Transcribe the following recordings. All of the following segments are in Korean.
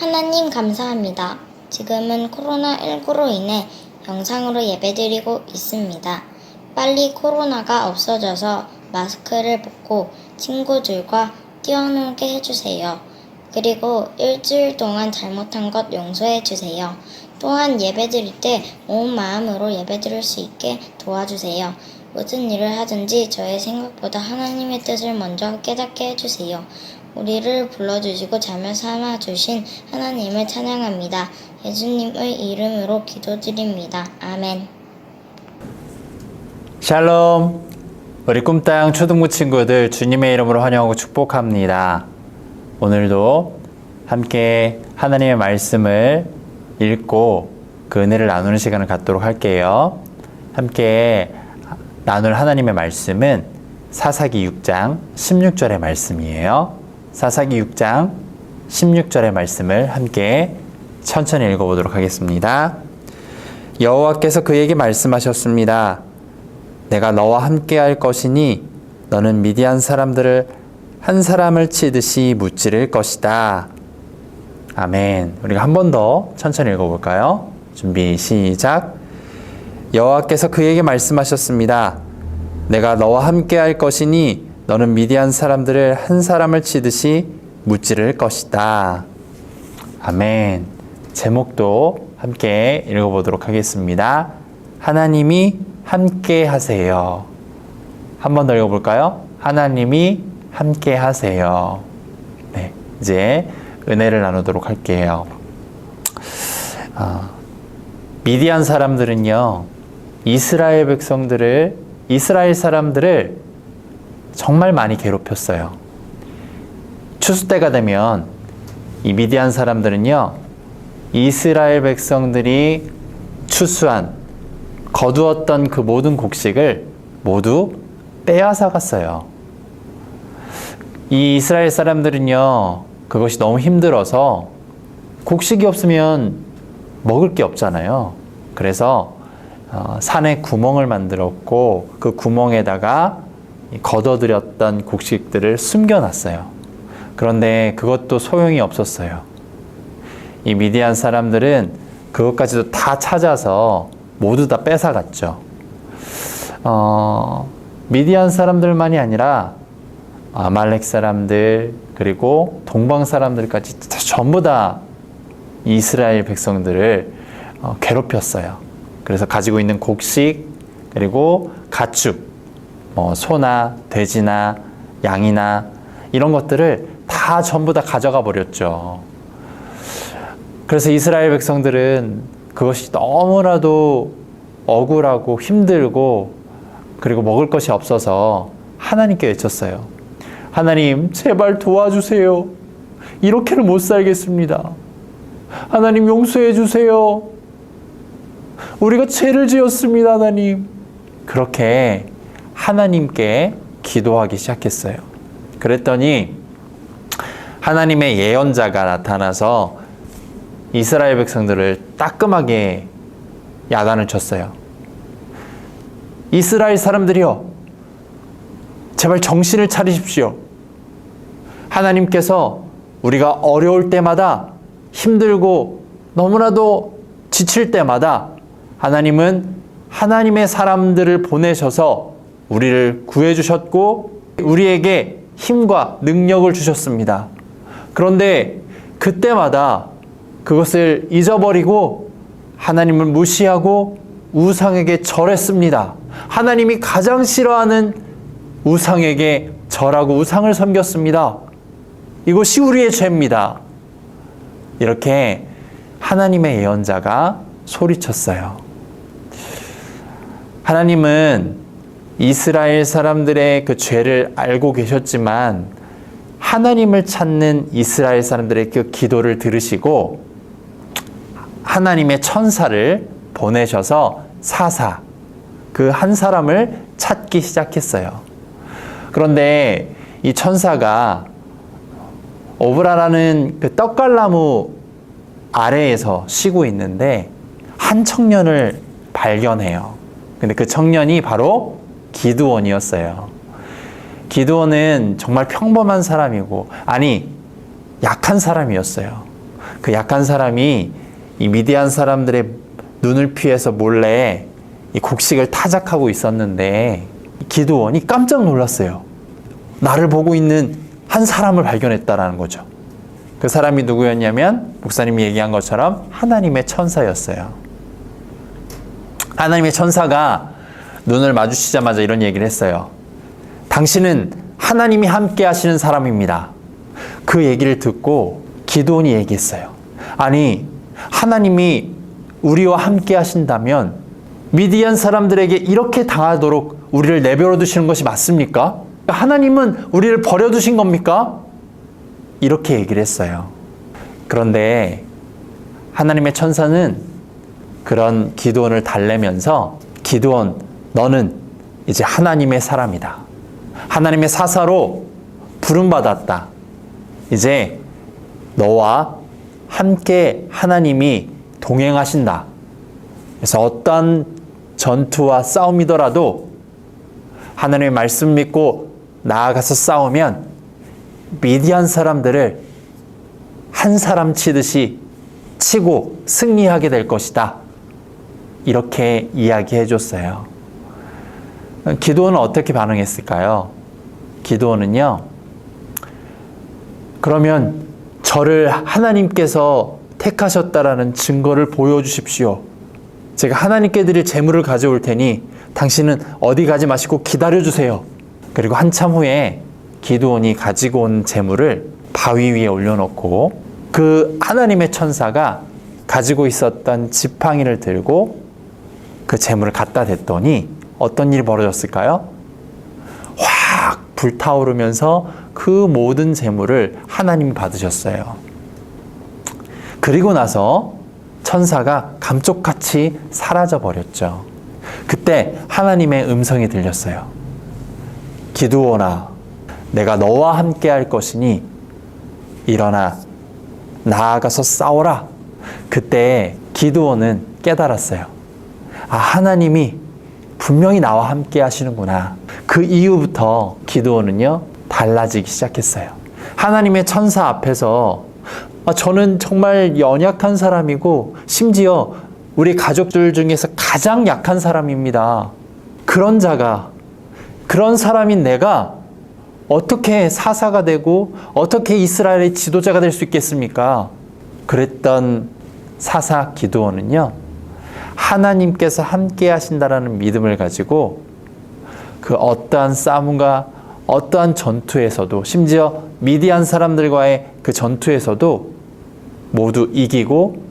하나님 감사합니다. 지금은 코로나19로 인해 영상으로 예배드리고 있습니다. 빨리 코로나가 없어져서 마스크를 벗고 친구들과 뛰어놀게 해주세요. 그리고 일주일 동안 잘못한 것 용서해 주세요. 또한 예배드릴 때 온 마음으로 예배드릴 수 있게 도와주세요. 무슨 일을 하든지 저의 생각보다 하나님의 뜻을 먼저 깨닫게 해주세요. 우리를 불러주시고 자며 삼아주신 하나님을 찬양합니다. 예수님의 이름으로 기도드립니다. 아멘. 샬롬. 우리 꿈땅 초등부 친구들 주님의 이름으로 환영하고 축복합니다. 오늘도 함께 하나님의 말씀을 읽고 그 은혜를 나누는 시간을 갖도록 할게요. 함께 나눌 하나님의 말씀은 사사기 6장 16절의 말씀이에요. 사사기 6장 16절의 말씀을 함께 천천히 읽어보도록 하겠습니다. 여호와께서 그에게 말씀하셨습니다. 내가 너와 함께 할 것이니 너는 미디안 사람들을 한 사람을 치듯이 무찌를 것이다. 아멘. 우리가 한 번 더 천천히 읽어볼까요? 준비 시작. 여호와께서 그에게 말씀하셨습니다. 내가 너와 함께 할 것이니 너는 미디안 사람들을 한 사람을 치듯이 무찌를 것이다. 아멘. 제목도 함께 읽어보도록 하겠습니다. 하나님이 함께 하세요. 한 번 더 읽어볼까요? 하나님이 함께 하세요. 네, 이제 은혜를 나누도록 할게요. 아, 미디안 사람들은요, 이스라엘 백성들을, 이스라엘 사람들을 정말 많이 괴롭혔어요. 추수 때가 되면 이 미디안 사람들은요, 이스라엘 백성들이 추수한 거두었던 그 모든 곡식을 모두 빼앗아 갔어요. 이 이스라엘 사람들은요, 그것이 너무 힘들어서 곡식이 없으면 먹을 게 없잖아요. 그래서 어, 산에 구멍을 만들었고 그 구멍에다가 이 걷어들였던 곡식들을 숨겨놨어요. 그런데 그것도 소용이 없었어요. 이 미디안 사람들은 그것까지도 다 찾아서 모두 다 뺏어갔죠. 어, 미디안 사람들만이 아니라 아말렉 사람들 그리고 동방 사람들까지 다 전부 다 이스라엘 백성들을 어, 괴롭혔어요. 그래서 가지고 있는 곡식 그리고 가축, 뭐 소나 돼지나 양이나 이런 것들을 다 전부 다 가져가 버렸죠. 그래서 이스라엘 백성들은 그것이 너무나도 억울하고 힘들고 그리고 먹을 것이 없어서 하나님께 외쳤어요. 하나님, 제발 도와주세요. 이렇게는 못 살겠습니다. 하나님 용서해 주세요. 우리가 죄를 지었습니다, 하나님. 그렇게 하나님께 기도하기 시작했어요. 그랬더니 하나님의 예언자가 나타나서 이스라엘 백성들을 따끔하게 야단을 쳤어요. 이스라엘 사람들이여, 제발 정신을 차리십시오. 하나님께서 우리가 어려울 때마다 힘들고 너무나도 지칠 때마다 하나님은 하나님의 사람들을 보내셔서 우리를 구해주셨고 우리에게 힘과 능력을 주셨습니다. 그런데 그때마다 그것을 잊어버리고 하나님을 무시하고 우상에게 절했습니다. 하나님이 가장 싫어하는 우상에게 절하고 우상을 섬겼습니다. 이것이 우리의 죄입니다. 이렇게 하나님의 예언자가 소리쳤어요. 하나님은 이스라엘 사람들의 그 죄를 알고 계셨지만 하나님을 찾는 이스라엘 사람들의 그 기도를 들으시고 하나님의 천사를 보내셔서 사사 그 한 사람을 찾기 시작했어요. 그런데 이 천사가 오브라라는 그 떡갈나무 아래에서 쉬고 있는데 한 청년을 발견해요. 근데 그 청년이 바로 기드원이었어요. 기드원은 정말 평범한 사람이고, 아니, 약한 사람이었어요. 그 약한 사람이 이 미디안 사람들의 눈을 피해서 몰래 이 곡식을 타작하고 있었는데 기드원이 깜짝 놀랐어요. 나를 보고 있는 한 사람을 발견했다라는 거죠. 그 사람이 누구였냐면 목사님이 얘기한 것처럼 하나님의 천사였어요. 하나님의 천사가 눈을 마주치자마자 이런 얘기를 했어요. 당신은 하나님이 함께 하시는 사람입니다. 그 얘기를 듣고 기도원이 얘기했어요. 아니, 하나님이 우리와 함께 하신다면 미디안 사람들에게 이렇게 당하도록 우리를 내버려 두시는 것이 맞습니까? 하나님은 우리를 버려 두신 겁니까? 이렇게 얘기를 했어요. 그런데 하나님의 천사는 그런 기도원을 달래면서 기도원 너는 이제 하나님의 사람이다. 하나님의 사사로 부름받았다. 이제 너와 함께 하나님이 동행하신다. 그래서 어떤 전투와 싸움이더라도 하나님의 말씀 믿고 나아가서 싸우면 미디안 사람들을 한 사람 치듯이 치고 승리하게 될 것이다. 이렇게 이야기해 줬어요. 기도원은 어떻게 반응했을까요? 기도원은요, 그러면 저를 하나님께서 택하셨다라는 증거를 보여주십시오. 제가 하나님께 드릴 재물을 가져올 테니 당신은 어디 가지 마시고 기다려 주세요. 그리고 한참 후에 기도원이 가지고 온 재물을 바위 위에 올려놓고 그 하나님의 천사가 가지고 있었던 지팡이를 들고 그 재물을 갖다 댔더니 어떤 일이 벌어졌을까요? 확 불타오르면서 그 모든 재물을 하나님이 받으셨어요. 그리고 나서 천사가 감쪽같이 사라져 버렸죠. 그때 하나님의 음성이 들렸어요. 기두오나, 내가 너와 함께 할 것이니 일어나 나아가서 싸워라. 그때 기두오는 깨달았어요. 아, 하나님이 분명히 나와 함께 하시는구나. 그 이후부터 기도원은요, 달라지기 시작했어요. 하나님의 천사 앞에서 아, 저는 정말 연약한 사람이고, 심지어 우리 가족들 중에서 가장 약한 사람입니다. 그런 자가, 그런 사람인 내가 어떻게 사사가 되고, 어떻게 이스라엘의 지도자가 될 수 있겠습니까? 그랬던 사사 기도원은요, 하나님께서 함께 하신다라는 믿음을 가지고 그 어떠한 싸움과 어떠한 전투에서도 심지어 미디안 사람들과의 그 전투에서도 모두 이기고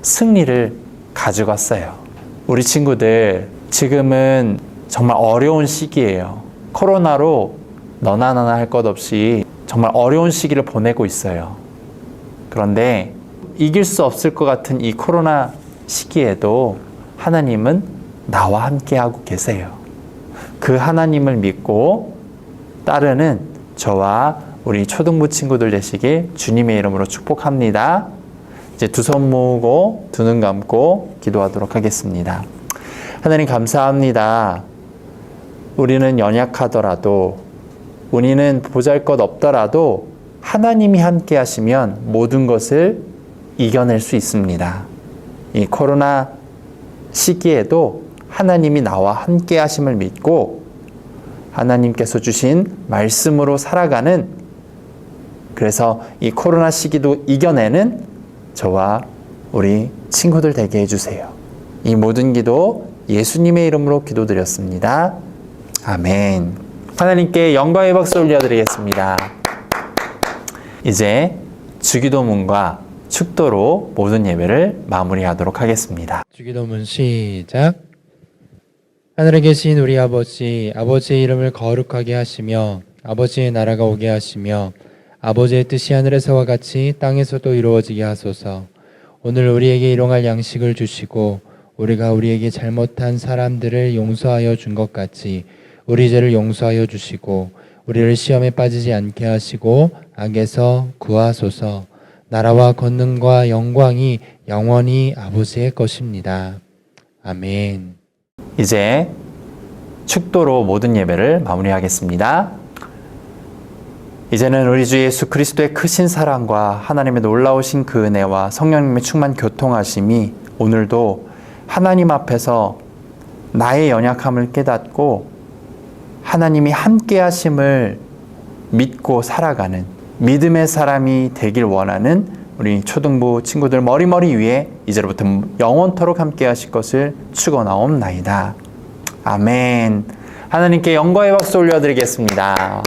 승리를 가져갔어요. 우리 친구들 지금은 정말 어려운 시기예요. 코로나로 너나 나나 할 것 없이 정말 어려운 시기를 보내고 있어요. 그런데 이길 수 없을 것 같은 이 코로나 시기에도 하나님은 나와 함께하고 계세요. 그 하나님을 믿고 따르는 저와 우리 초등부 친구들 되시길 주님의 이름으로 축복합니다. 이제 두 손 모으고 두 눈 감고 기도하도록 하겠습니다. 하나님 감사합니다. 우리는 연약하더라도 우리는 보잘 것 없더라도 하나님이 함께 하시면 모든 것을 이겨낼 수 있습니다. 이 코로나 시기에도 하나님이 나와 함께 하심을 믿고 하나님께서 주신 말씀으로 살아가는 그래서 이 코로나 시기도 이겨내는 저와 우리 친구들 되게 해주세요. 이 모든 기도 예수님의 이름으로 기도드렸습니다. 아멘. 하나님께 영광의 박수 올려드리겠습니다. 이제 주기도문과 축도로 모든 예배를 마무리하도록 하겠습니다. 주기도문 시작. 하늘에 계신 우리 아버지, 아버지의 이름을 거룩하게 하시며 아버지의 나라가 오게 하시며 아버지의 뜻이 하늘에서와 같이 땅에서도 이루어지게 하소서. 오늘 우리에게 일용할 양식을 주시고 우리가 우리에게 잘못한 사람들을 용서하여 준 것 같이 우리 죄를 용서하여 주시고 우리를 시험에 빠지지 않게 하시고 악에서 구하소서. 나라와 권능과 영광이 영원히 아버지의 것입니다. 아멘. 이제 축도로 모든 예배를 마무리하겠습니다. 이제는 우리 주 예수 그리스도의 크신 사랑과 하나님의 놀라우신 그 은혜와 성령님의 충만 교통하심이 오늘도 하나님 앞에서 나의 연약함을 깨닫고 하나님이 함께 하심을 믿고 살아가는 믿음의 사람이 되길 원하는 우리 초등부 친구들 머리머리 위에 이제로부터 영원토록 함께 하실 것을 축원하옵나이다. 아멘. 하나님께 영광의 박수 올려드리겠습니다.